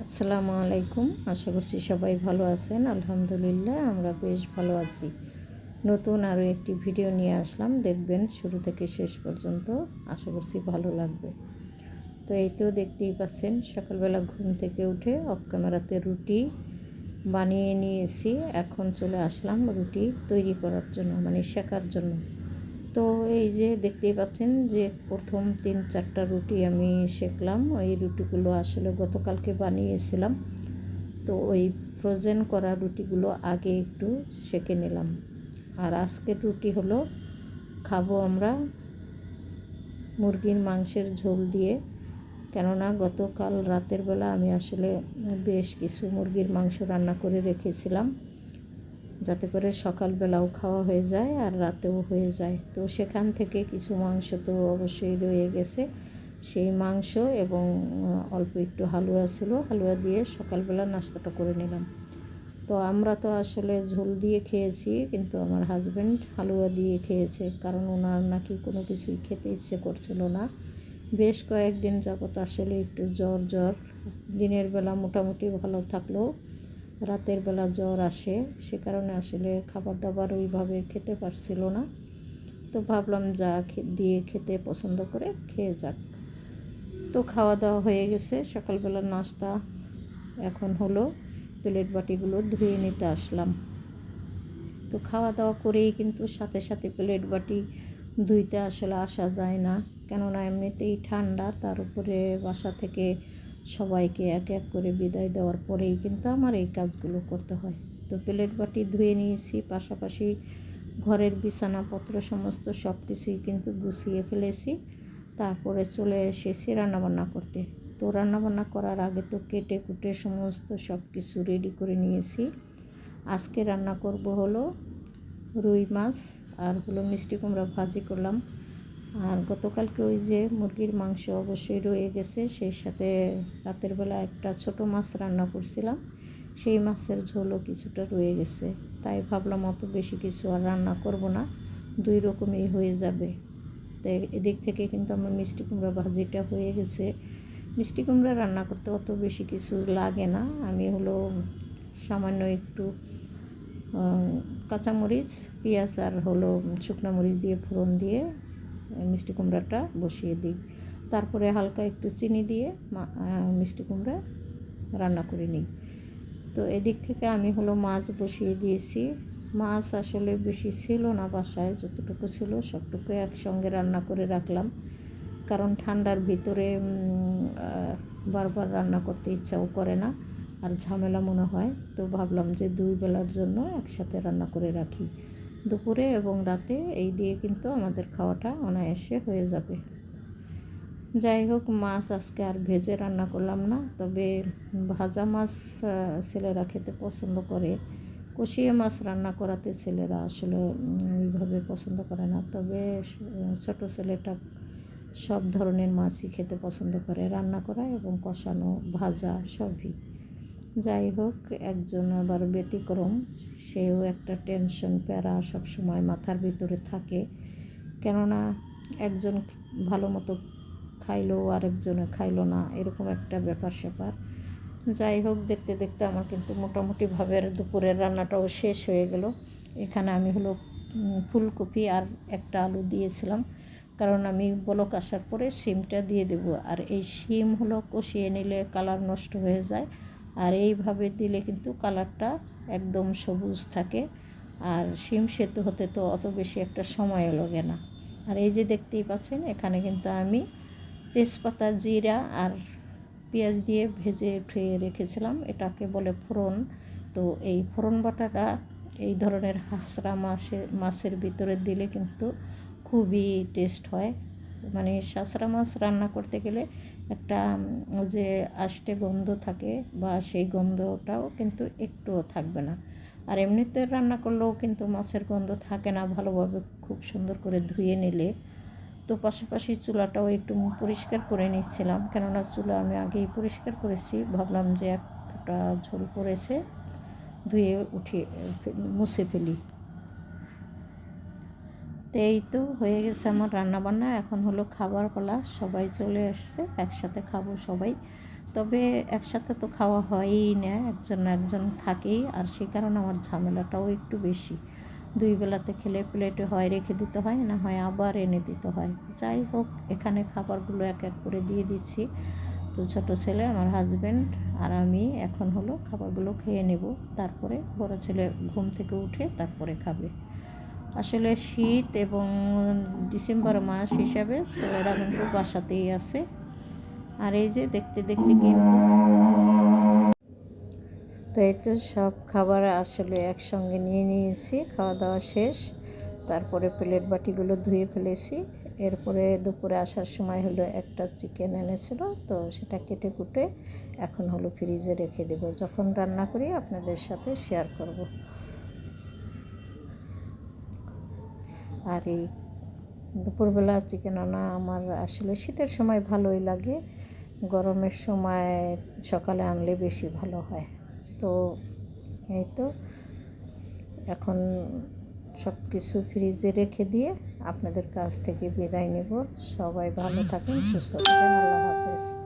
আসসালামু আলাইকুম। আশা করছি সবাই ভালো আছেন। আলহামদুলিল্লাহ, আমরা বেশ ভালো আছি। নতুন আরও একটি ভিডিও নিয়ে আসলাম। দেখবেন শুরু থেকে শেষ পর্যন্ত আশা করছি ভালো লাগবে। তো এই তো দেখতেই পাচ্ছেন, সকালবেলা ঘুম থেকে উঠে অফ ক্যামেরাতে রুটি বানিয়ে নিয়েছি। এখন চলে আসলাম রুটি তৈরি করার জন্য মানে শেখার জন্য। তো এই যে দেখতেই পাচ্ছেন যে প্রথম তিন চারটা রুটি আমি শেখলাম। ওই রুটিগুলো আসলে গতকালকে বানিয়েছিলাম। তো ওই ফ্রোজেন করা রুটিগুলো আগে একটু সেঁকে নিলাম। আর আজকের রুটি হলো, খাব আমরা মুরগির মাংসের ঝোল দিয়ে। কেননা গতকাল রাতের বেলা আমি আসলে বেশ কিছু মুরগির মাংস রান্না করে রেখেছিলাম। যাতে করে সকালবেলাও খাওয়া হয়ে যায় আর রাতেও হয়ে যায়। তো সেখান থেকে কিছু মাংস তো অবশ্যই রয়ে গেছে। সেই মাংস এবং অল্প একটু হালুয়া ছিল, হালুয়া দিয়ে সকালবেলা নাস্তাটা করে নিলাম। তো আমরা তো আসলে ঝোল দিয়ে খেয়েছি, কিন্তু আমার হাজব্যান্ড হালুয়া দিয়ে খেয়েছে, কারণ ওনার নাকি কোনো কিছুই খেতে ইচ্ছে করছিল না। বেশ কয়েকদিন যাবত আসলে একটু জ্বর জ্বর। দিনের বেলা মোটামুটি ভালো থাকলেও রাতের বেলা জ্বর আসে, সে কারণে আসলে খাবার দাবার ওইভাবে খেতে পারছিল না। তো ভাবলাম যা দিয়ে খেতে পছন্দ করে খেয়ে যাক। তো খাওয়া দাওয়া হয়ে গেছে, সকালবেলা নাস্তা এখন হলো প্লেট বাটিগুলো ধুয়ে নিতে আসলাম। তো খাওয়া দাওয়া করেই কিন্তু সাথে সাথে প্লেট বাটি ধুইতে আসলে আসা যায় না। কেননা এমনিতেই ঠান্ডা, তার উপরে বাসা থেকে সবাইকে এক এক করে বিদায় দেওয়ার পরেই কিন্তু আমার এই কাজগুলো করতে হয়। তো প্লেট বাটি ধুয়ে নিয়েছি, পাশাপাশি ঘরের বিছানাপত্র সমস্ত সব কিছুই কিন্তু গুছিয়ে ফেলেছি। তারপরে চলে এসেছি রান্নাবান্না করতে। তো রান্নাবান্না করার আগে তো কেটে কুটে সমস্ত সব কিছু রেডি করে নিয়েছি। আজকে রান্না করব হলো রুই মাছ আর হলো মিষ্টি কুমড়া ভাজি করলাম। আর গতকালকে ওই যে মুরগির মাংস অবশ্যই রয়ে গেছে, সেই সাথে রাতের বেলা একটা ছোট মাছ রান্না করছিলাম, সেই মাছের ঝোলও কিছুটা রয়ে গেছে। তাই ভাবলাম অত বেশি কিছু আর রান্না করব না, দুই রকমই হয়ে যাবে। তাই এদিক থেকে কিন্তু আমার মিষ্টি কুমড়া ভাজিটা হয়ে গেছে। মিষ্টি কুমড়া রান্না করতে অত বেশি কিছু লাগে না, আমি হলো সামান্য একটু কাঁচামরিচ, পেঁয়াজ আর হলো শুকনো মরিচ দিয়ে ফোড়ন দিয়ে মিষ্টি কুমড়াটা বসিয়ে দিই। তারপরে হালকা একটু চিনি দিয়ে মিষ্টি কুমড়া রান্না করে নিই। তো এদিক থেকে আমি হলো মাছ বসিয়ে দিয়েছি। মাছ আসলে বেশি ছিল না বাসায়, যতটুকু ছিল সবটুকু একসঙ্গে রান্না করে রাখলাম। কারণ ঠান্ডার ভিতরে বারবার রান্না করতে ইচ্ছাও করে না আর ঝামেলা মনে হয়। তো ভাবলাম যে দুই বেলার জন্য একসাথে রান্না করে রাখি। দুপুরে এবং রাতে এই দিয়ে কিন্তু আমাদের খাওয়াটা অনায়াসে হয়ে যাবে। যাই হোক, মাছ আজকে আর ভেজে রান্না করলাম না, তবে ভাজা মাছ ছেলেরা খেতে পছন্দ করে। কষিয়ে মাছ রান্না করাতে ছেলেরা আসলে ওইভাবে পছন্দ করে না, তবে ছোট ছেলেটা সব ধরনের মাছই খেতে পছন্দ করে। রান্না করা এবং কষানো, ভাজা সবই। যাই হোক একজন আবার ব্যতিক্রম, সেও একটা টেনশন প্যারা সবসময় মাথার ভিতরে থাকে। কেননা একজন ভালো মতো খাইলো আরেকজনে খাইলো না, এরকম একটা ব্যাপার স্যাপার। যাই হোক, দেখতে দেখতে আমার কিন্তু মোটামুটিভাবে দুপুরের রান্নাটাও শেষ হয়ে গেল। এখানে আমি হলো ফুলকপি আর একটা আলু দিয়েছিলাম। কারণ আমি বলক আসার পরে শিমটা দিয়ে দেব। আর এই শিম হলো কষিয়ে নিলে কালার নষ্ট হয়ে যায়। আর এইভাবে দিলে কিন্তু কালারটা একদম সবুজ থাকে। আর শিম সেতু হতে তো অত বেশি একটা সময় লাগে না। আর এই যে দেখতেই পাচ্ছেন, এখানে কিন্তু আমি তেজপাতা, জিরা আর পেঁয়াজ দিয়ে ভেজে উঠে রেখেছিলাম। এটাকে বলে ফোড়ন। তো এই ফোড়ন বাটাটা এই ধরনের হাঁসরা মাছের মাছের ভিতরে দিলে কিন্তু খুবই টেস্ট হয়। মানে শাঁসরা মাছ রান্না করতে গেলে একটা যে আষ্টে গন্ধ থাকে বা সেই গন্ধটাও কিন্তু একটুও থাকবে না। আর এমনিতে রান্না করলেও কিন্তু মাছের গন্ধ থাকে না, ভালোভাবে খুব সুন্দর করে ধুয়ে নিলে। তো পাশাপাশি চুলাটাও একটু পরিষ্কার করে নিচ্ছিলাম, কেননা চুলা আমি আগেই পরিষ্কার করেছি। ভাবলাম যে একটা ঝোল পড়েছে ধুয়ে উঠিয়ে মুছে ফেলি। তো এই তো হয়ে গেছে আমার রান্নাবান্না, এখন হলো খাবার পালা, সবাই চলে আসছে, একসাথে খাব সবাই। তবে একসাথে তো খাওয়া হয়ই না, একজন একজন থাকেই, আর সে কারণে আমার ঝামেলাটাও একটু বেশি। দুই বেলাতে খেলে প্লেটে হয় রেখে দিতে হয়, না হয় আবার এনে দিতে হয়। যাই হোক, এখানে খাবারগুলো এক এক করে দিয়ে দিচ্ছি। তো ছোটো ছেলে, আমার হাজব্যান্ড আর আমি এখন হলো খাবারগুলো খেয়ে নেব। তারপরে বড় ছেলে ঘুম থেকে উঠে তারপরে খাবে। আসলে শীত এবং ডিসেম্বর মাস হিসাবে ছেলেরা কিন্তু বাসাতেই আছে। আর এই যে দেখতে দেখতে কিন্তু তো এই তো সব খাবার আসলে একসঙ্গে নিয়ে নিয়েছি, খাওয়া দাওয়া শেষ। তারপরে প্লেট বাটিগুলো ধুয়ে ফেলেছি। এরপরে দুপুরে আসার সময় হলো একটা চিকেন এনেছিল, তো সেটা কেটে কুটে এখন হলো ফ্রিজে রেখে দেবো। যখন রান্না করি আপনাদের সাথে শেয়ার করব। আর এই দুপুরবেলা চিকেন আনা আমার আসলে শীতের সময় ভালোই লাগে। গরমের সময় সকালে আনলে বেশি ভালো হয়। তো এই তো, এখন সব কিছু ফ্রিজে রেখে দিয়ে আপনাদের কাছ থেকে বিদায় নেব। সবাই ভালো থাকেন, সুস্থ থাকেন, আল্লাহ হাফেজ।